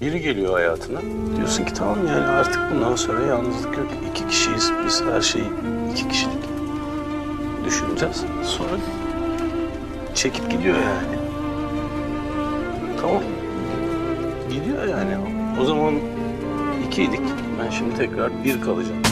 Biri geliyor hayatına. Diyorsun ki tamam yani artık bundan sonra yalnızlık yok. İki kişiyiz. Biz her şeyi iki kişilik düşüneceğiz. Sonra çekip gidiyor yani. Tamam. Gidiyor yani. O zaman ikiydik. Ben şimdi tekrar bir kalacağım.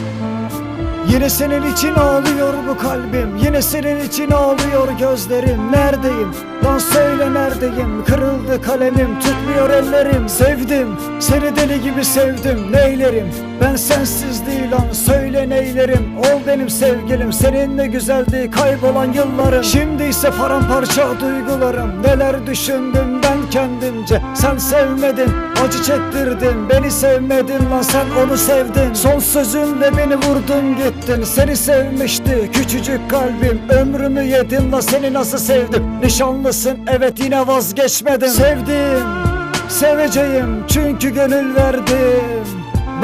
Yine senin için ağlıyor bu kalbim Yine senin için ağlıyor gözlerim Neredeyim? Lan söyle neredeyim? Kırıldı kalemim Tutmuyor ellerim Sevdim Seni deli gibi sevdim Neylerim? Ben sensiz değil lan Söyle neylerim? Ol benim sevgilim Seninle güzeldi kaybolan yıllarım Şimdi ise paramparça duygularım Neler düşündüm ben kendimce. Sen sevmedin Acı çektirdin. Beni sevmedin lan sen onu sevdin. Son sözünle beni vurdun gittin. Seni sevmişti küçücük kalbim. Ömrümü yedin la seni nasıl sevdim? Nişanlısın evet yine vazgeçmedim Sevdim Seveceğim. Çünkü gönül verdim.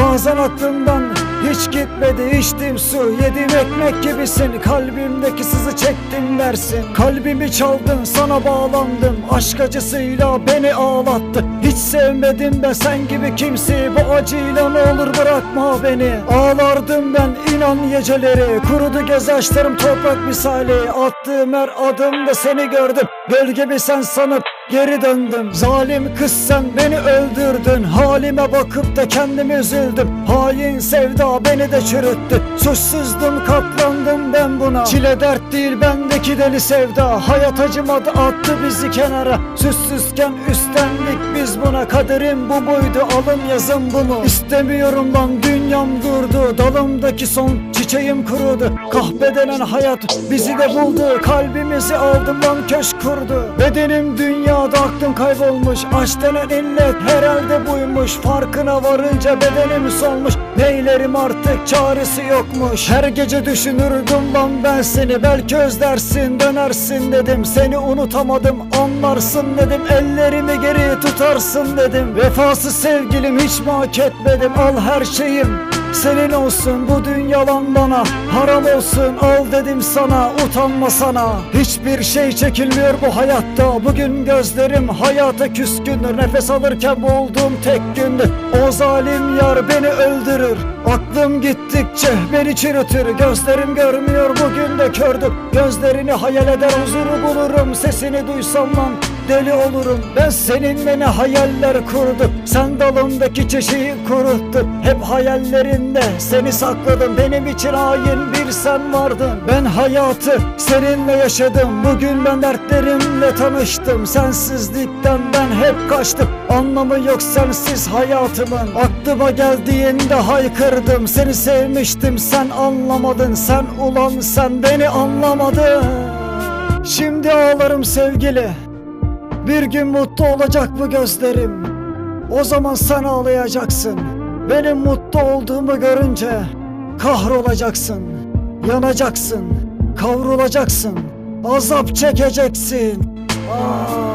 Bazen aklımdan hiç gitmedi içtim su Yedim ekmek gibisin. Kalbimdeki sızı çektim dersin Kalbimi çaldın sana bağlandım. Aşk acısıyla beni ağlattı. Hiç sevmedim ben sen gibi kimseyi Bu acıyla ne olur bırakma beni. Ağlardım ben inan geceleri. Kurudu gözyaşlarım toprak misali. Attığım her adımda seni gördüm. Gölgemi sen sanıp geri döndüm Zalim kız sen beni öldürdün. Halime bakıp da kendimi üzüldüm. Hain sevda beni de çürüttü. Suçsuzdum katlandım ben buna. Çile dert değil bendeki deli sevda. Hayat acımadı attı bizi kenara. Süssüzken üstlendik biz buna. Kaderim bu buydu alın yazın bunu. İstemiyorum lan dünyam durdu. Dalımdaki son çiçeğim kurudu. Kahpe hayat bizi de buldu. Kalbimizi aldım lan köşk kurdu. Bedenim dünyada aklım kaybolmuş Aşk denen illet herhalde buymuş. Farkına varınca bedenim solmuş Neylerim artık çaresi yokmuş. Her gece düşünürdüm lan ben seni Belki özlersin dönersin dedim. Seni unutamadım anlarsın dedim. Ellerimi geri tutarsın dedim. Vefasız sevgilim hiç mi hak etmedim Al her şeyim senin olsun bu dünyalan bana. Haram olsun al dedim sana utanma sana. Hiçbir şey çekilmiyor bu hayatta. Bugün gözlerim hayata küskündür Nefes alırken bulduğum tek gündür O zalim yar beni öldürür. Aklım gittikçe beni çürütür. Gözlerim görmüyor bugün de kördüm Gözlerini hayal eder huzuru bulurum. Sesini duysam lan deli olurum Ben seninle ne hayaller kurdum Sen dalımdaki çiçeği kuruttun Hep hayallerinde seni sakladım. Benim için hain bir sen vardın. Ben hayatı seninle yaşadım. Bugün ben dertlerimle tanıştım. Sensizlikten ben hep kaçtım. Anlamı yok sensiz hayatımın. Aklıma geldiğinde haykırdım. Seni sevmiştim sen anlamadın. Sen ulan sen beni anlamadın. Şimdi ağlarım sevgili bir gün mutlu olacak bu gözlerim. O zaman sen ağlayacaksın. Benim mutlu olduğumu görünce kahrolacaksın. Yanacaksın. Kavrulacaksın. Azap çekeceksin. Aa.